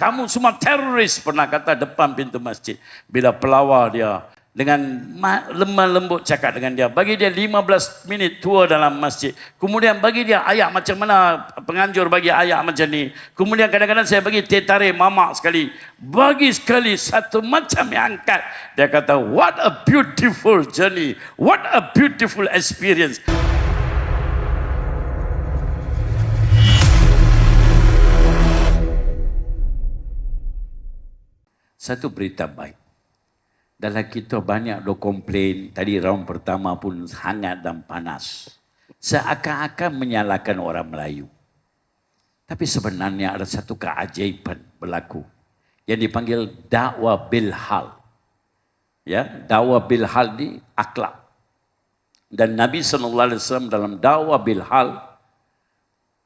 Kamu semua teroris pernah kata depan pintu masjid. Bila pelawar dia dengan lemah lembut cakap dengan dia. Bagi dia 15 minit tour dalam masjid. Kemudian bagi dia ayat macam mana penganjur bagi ayat macam ni. Kemudian kadang-kadang saya bagi tetare mamak sekali. Bagi sekali satu macam yang angkat. Dia kata, what a beautiful journey. What a beautiful experience. Satu berita baik. Dalam kita banyak do komplain tadi round pertama pun hangat dan panas. Seakan-akan menyalahkan orang Melayu. Tapi sebenarnya ada satu keajaiban berlaku. Yang dipanggil dakwah bil hal ya dakwah bil hal di akhlak. Dan Nabi SAW dalam dakwah bil hal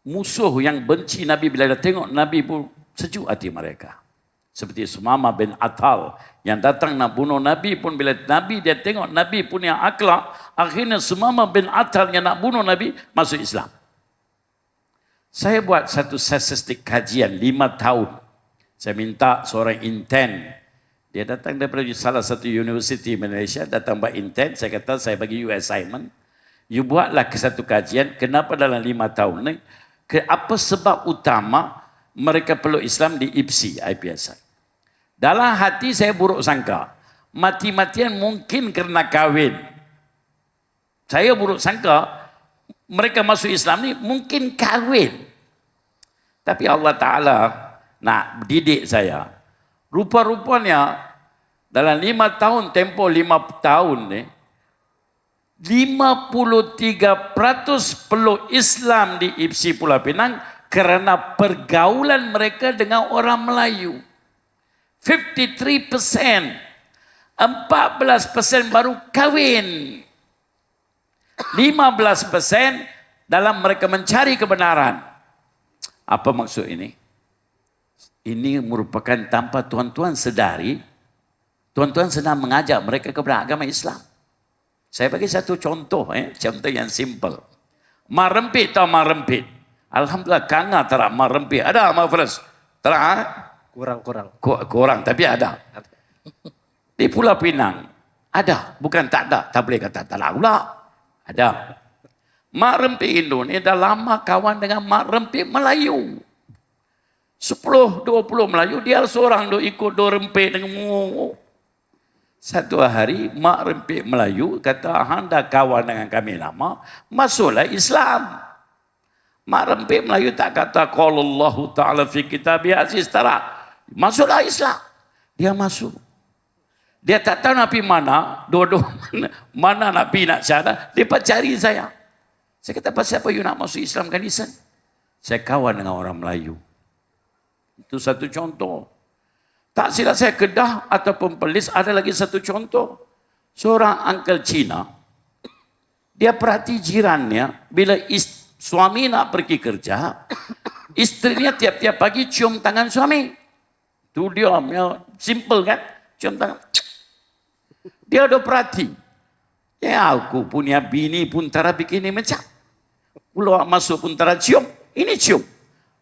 musuh yang benci Nabi bila dia tengok Nabi pun sejuk hati mereka seperti Sumama bin Atal yang datang nak bunuh Nabi pun bila Nabi dia tengok Nabi punya akhlak akhirnya Sumama bin Atal yang nak bunuh Nabi masuk Islam. Saya buat satu statistik kajian lima tahun. Saya minta seorang intern. Dia datang daripada salah satu universiti Malaysia, datang buat intern. Saya kata saya bagi you assignment. You buatlah satu kajian, kenapa dalam lima tahun ni, ke apa sebab utama mereka perlu Islam di IPSI, IPSI. Dalam hati saya buruk sangka. Mati-matian mungkin kerana kahwin. Saya buruk sangka mereka masuk Islam ni mungkin kahwin. Tapi Allah Ta'ala nak didik saya. Rupa-rupanya dalam lima tahun, tempoh lima tahun ni, 53% peluk Islam di Ipsi Pulau Pinang kerana pergaulan mereka dengan orang Melayu. 53 persen. 14 persen baru kahwin. 15 persen dalam mereka mencari kebenaran. Apa maksud ini? Ini merupakan tanpa tuan-tuan sedari, tuan-tuan sedang mengajak mereka kepada agama Islam. Saya bagi satu contoh, eh, contoh yang simple. Marempit atau marempit? Alhamdulillah, kanga tak marempit. Ada, Mafres? Tak Kurang-kurang. Kurang, tapi ada. Di Pulau Pinang, ada. Bukan tak ada. Tak boleh kata tak ada pula. Ada. Mak Rempik Indonesia dah lama kawan dengan Mak Rempik Melayu. Sepuluh, dua puluh Melayu, dia seorang do ikut do rempik dengan mu. Satu hari, Mak Rempik Melayu kata, Anda kawan dengan kami lama, masuklah Islam. Mak Rempik Melayu tak kata, Kalau Allah Ta'ala fi kitab aziz, tak Masuklah Islam. Dia masuk. Dia tak tahu Nabi mana, dua-dua mana, mana Nabi nak cara, dia pun cari saya. Saya kata, pasal apa you nak masuk Islam kan Isan? Saya kawan dengan orang Melayu. Itu satu contoh. Tak silap saya kedah ataupun pelis, ada lagi satu contoh. Seorang uncle Cina, dia perhati jirannya, bila ist, suami nak pergi kerja, istrinya tiap-tiap pagi cium tangan suami. Tu dia ya, simple kan? Cium tangan. Dia ada perhati. Ya aku punya bini pun tara bikin macam. Keluar masuk pun tara cium. Ini cium.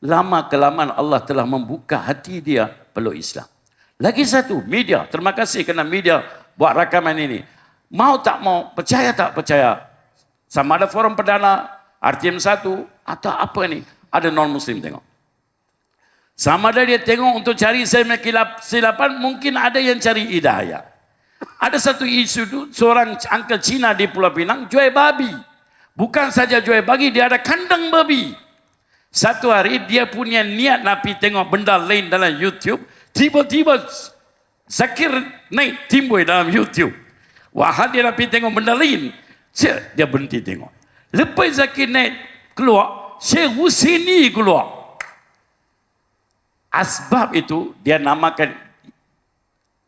Lama kelamaan Allah telah membuka hati dia peluk Islam. Lagi satu, media. Terima kasih kerana media buat rakaman ini. Mau tak mau, percaya tak percaya. Sama ada forum perdana, RTM 1 atau apa ni. Ada non-Muslim tengok. Sama ada dia tengok untuk cari silapan, mungkin ada yang cari hidayah. Ada satu isu itu, seorang uncle Cina di Pulau Pinang jual babi. Bukan saja jual babi, dia ada kandang babi. Satu hari dia punya niat Nabi tengok benda lain dalam YouTube. Tiba-tiba sakir naik timbul dalam YouTube. Wah dia Nabi tengok benda lain. Dia berhenti tengok. Lepas sakir naik keluar, Syekh Husini keluar. Asbab itu dia namakan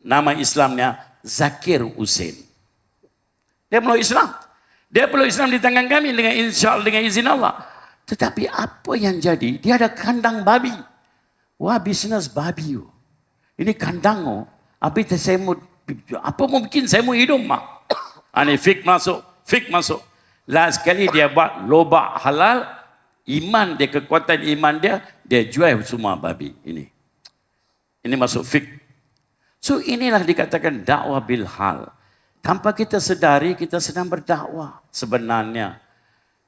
nama Islamnya Zakir Husin. Dia perlu Islam. Dia perlu Islam di tangan kami dengan insya Allah, dengan izin Allah. Tetapi apa yang jadi? Dia ada kandang babi. Wah bisnes babi. Ini kandang. Oh. Habis saya mau, apa mungkin saya mau hidup mak? Ini fik masuk, fik masuk. Last sekali dia buat lobak halal, iman dia, kekuatan iman dia, dia jual semua babi ini. Ini masuk fik. So inilah dikatakan dakwah bil hal. Tanpa kita sedari kita sedang berdakwah sebenarnya.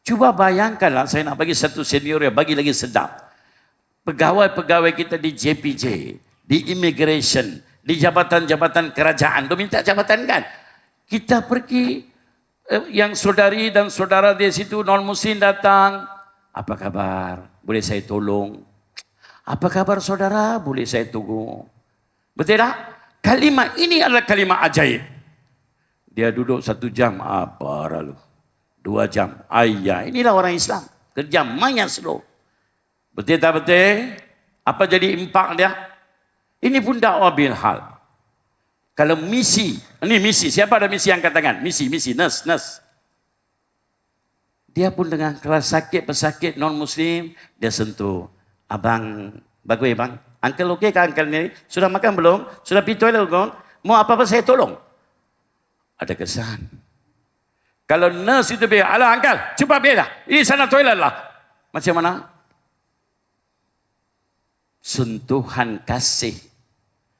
Cuba bayangkanlah saya nak bagi satu senior yang bagi lagi sedap. Pegawai-pegawai kita di JPJ, di immigration, di jabatan-jabatan kerajaan. Dia minta jabatan kan? Kita pergi, eh, yang saudari dan saudara di situ non-muslim datang. Apa kabar? Boleh saya tolong? Apa kabar saudara? Boleh saya tunggu? Betul tak? Kalimat ini adalah kalimat ajaib. Dia duduk satu jam. Apa lalu? Dua jam. Ayah, inilah orang Islam. Kerja banyak slow. Betul tak betul? Apa jadi impak dia? Ini pun dakwah bil hal. Kalau misi, ini misi, siapa ada misi angkat tangan? Misi, misi, nurse, nurse. Dia pun dengan keras sakit, pesakit, non-muslim, dia sentuh. Abang, bagus ya bang? Uncle okey kan uncle ni? Sudah makan belum? Sudah pergi toilet belum? Mau apa-apa saya tolong? Ada kesan. Kalau nurse itu biar, alah uncle, cuba biar lah. Ini sana toilet lah. Macam mana? sentuhan kasih.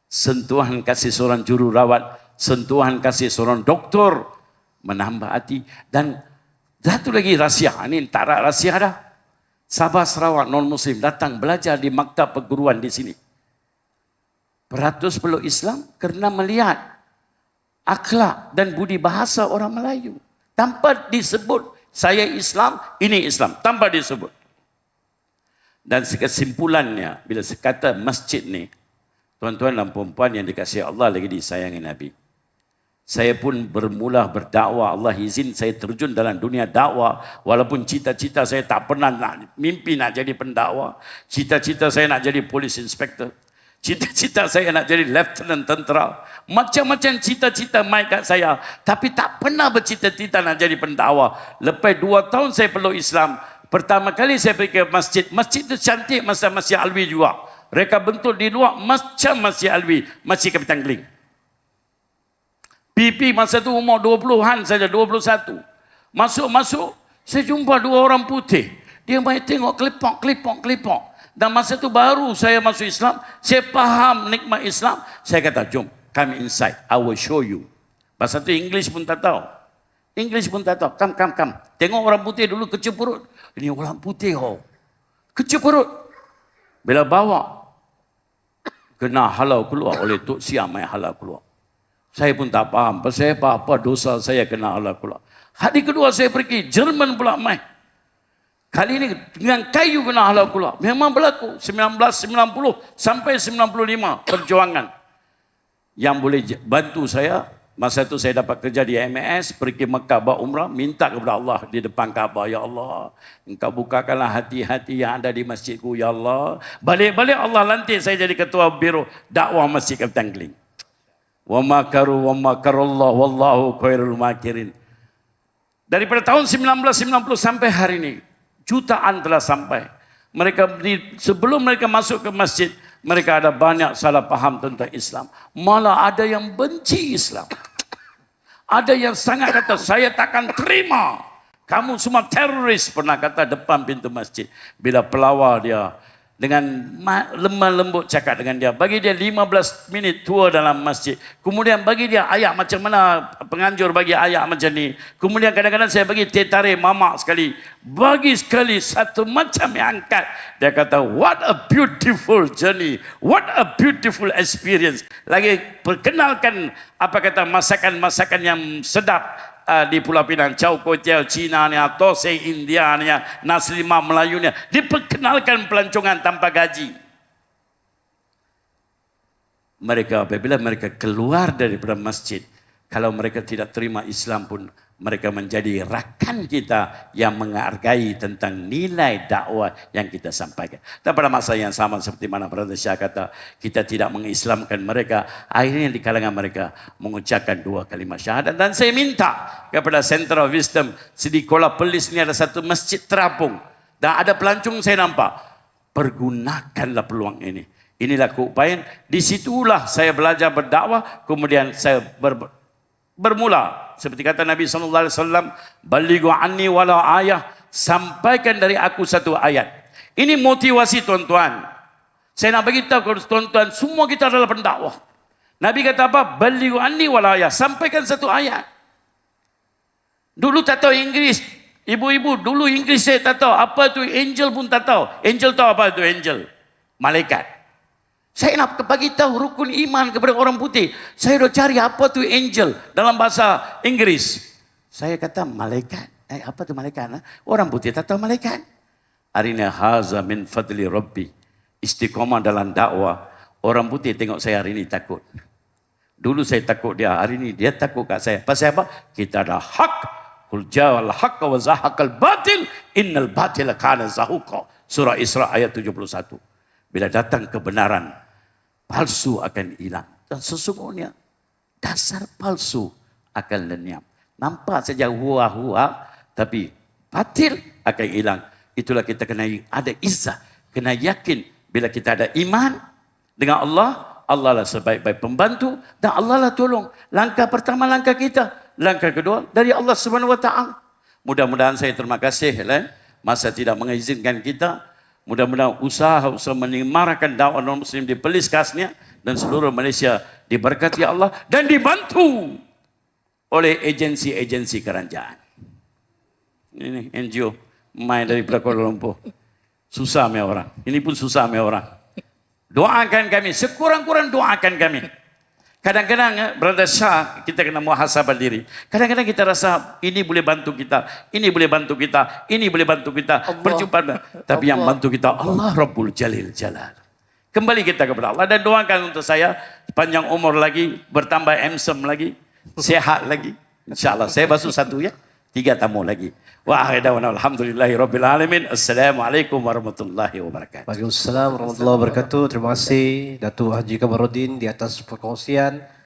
Sentuhan kasih seorang juru rawat, sentuhan kasih seorang doktor menambah hati dan satu lagi rahsia, ini tak ada rahsia dah. Sabah Sarawak non-Muslim datang belajar di maktab perguruan di sini. Peratus peluk Islam kerana melihat akhlak dan budi bahasa orang Melayu. Tanpa disebut saya Islam, ini Islam. Tanpa disebut. Dan kesimpulannya, bila sekata masjid ni, tuan-tuan dan perempuan yang dikasihi Allah lagi disayangi Nabi. Saya pun bermula berdakwah, Allah izin saya terjun dalam dunia dakwah. Walaupun cita-cita saya tak pernah nak, mimpi nak jadi pendakwa. Cita-cita saya nak jadi polis inspektor. Cita-cita saya nak jadi lieutenant tentera. Macam-macam cita-cita mai kat saya. Tapi tak pernah bercita-cita nak jadi pendakwa. Lepas dua tahun saya peluk Islam. Pertama kali saya pergi ke masjid. Masjid itu cantik masa Masjid Alwi juga. Mereka bentuk di luar macam Masjid Alwi. Masjid Kapitan Geling. Pipi masa tu umur 20-an saja, 21. Masuk-masuk, saya jumpa dua orang putih. Dia main tengok kelipok, kelipok, kelipok. Dan masa tu baru saya masuk Islam, saya faham nikmat Islam. Saya kata, jom, come inside, I will show you. Masa tu English pun tak tahu. English pun tak tahu. Come, come, come. Tengok orang putih dulu kecil perut. Ini orang putih oh. Kecil perut. Bila bawa. Kena halau keluar oleh Tok Siam yang halau keluar. Saya pun tak faham. Pasal apa-apa dosa saya kena halau keluar. Hari kedua saya pergi. Jerman pula main. Kali ini dengan kayu kena halau keluar. Memang berlaku. 1990 sampai 95 perjuangan. Yang boleh bantu saya Masa itu saya dapat kerja di MAS, pergi Mekah buat umrah, minta kepada Allah di depan Kaabah, Ya Allah, engkau bukakanlah hati-hati yang ada di masjidku, Ya Allah. Balik-balik Allah lantik saya jadi ketua biro dakwah Masjid Kapitan Keling. Wa makaru wa makarullah wallahu khairul makirin. Daripada tahun 1990 sampai hari ini, jutaan telah sampai. Mereka sebelum mereka masuk ke masjid, mereka ada banyak salah paham tentang Islam. Malah ada yang benci Islam. Ada yang sangat kata, saya takkan terima. Kamu semua teroris pernah kata depan pintu masjid. Bila pelawar dia dengan lemah lembut cakap dengan dia. Bagi dia 15 minit tua dalam masjid. Kemudian bagi dia ayat macam mana penganjur bagi ayat macam ni. Kemudian kadang-kadang saya bagi tetare mamak sekali. Bagi sekali satu macam yang angkat. Dia kata, what a beautiful journey. What a beautiful experience. Lagi perkenalkan apa kata masakan-masakan yang sedap uh, di Pulau Pinang, Chow Kuo Cina ni, Tose India ni, nasi lima Melayu ni, diperkenalkan pelancongan tanpa gaji. Mereka apabila mereka keluar daripada masjid, kalau mereka tidak terima Islam pun mereka menjadi rakan kita yang menghargai tentang nilai dakwah yang kita sampaikan. Dan pada masa yang sama seperti mana Brother Syah kata, kita tidak mengislamkan mereka. Akhirnya di kalangan mereka mengucapkan dua kalimat syahadat. Dan saya minta kepada Center of Wisdom, Kuala Pelis ini ada satu masjid terapung. Dan ada pelancong saya nampak. Pergunakanlah peluang ini. Inilah keupayaan. Disitulah saya belajar berdakwah. Kemudian saya ber, bermula seperti kata Nabi sallallahu alaihi wasallam balighu anni wala ayah sampaikan dari aku satu ayat ini motivasi tuan-tuan Saya nak bagi tahu kepada tuan-tuan, semua kita adalah pendakwah. Nabi kata apa? Balighu anni wal ayat. Sampaikan satu ayat. Dulu tak tahu Inggeris. Ibu-ibu, dulu Inggeris saya tak tahu. Apa tu angel pun tak tahu. Angel tahu apa itu angel? Malaikat. Saya nak bagi tahu rukun iman kepada orang putih. Saya dah cari apa tu angel dalam bahasa Inggeris. Saya kata malaikat. Eh, apa tu malaikat? Ha? Orang putih tak tahu malaikat. Hari ini haza min fadli rabbi. Istiqomah dalam dakwah. Orang putih tengok saya hari ini takut. Dulu saya takut dia, hari ini dia takut kat saya. Pasal apa? Kita ada hak. Kul jawal haqqa wa zahaqal batil. Innal batila kana zahuqa. Surah Isra ayat 71. Bila datang kebenaran, palsu akan hilang. Dan sesungguhnya, dasar palsu akan lenyap. Nampak saja hua-hua, tapi batil akan hilang. Itulah kita kena ada izzah. Kena yakin bila kita ada iman dengan Allah, Allah lah sebaik-baik pembantu dan Allah lah tolong. Langkah pertama langkah kita, langkah kedua dari Allah Taala. Mudah-mudahan saya terima kasih lah. Masa tidak mengizinkan kita, mudah-mudahan usaha-usaha menyemarakan dakwah non muslim di Pelis Kasnya dan seluruh Malaysia diberkati Allah dan dibantu oleh agensi-agensi kerajaan. Ini NGO main dari Kuala Lumpur. Susah me orang. Ini pun susah me orang. Doakan kami. Sekurang-kurang doakan kami. Kadang-kadang, eh, Brother Shah, kita kena muhasabah diri. Kadang-kadang kita rasa, ini boleh bantu kita. Ini boleh bantu kita. Ini boleh bantu kita. Allah. Perjumpaan. Tapi yang bantu kita, Allah Rabbul Jalil Jalal. Kembali kita kepada Allah. Dan doakan untuk saya, panjang umur lagi, bertambah emsem lagi, sehat lagi. InsyaAllah. Saya basuh satu ya. Tiga tamu lagi. Wa akhidawana alhamdulillahi rabbil alamin. Assalamualaikum warahmatullahi wabarakatuh. Waalaikumsalam warahmatullahi wabarakatuh. Terima kasih Datuk Haji Kamarudin di atas perkongsian.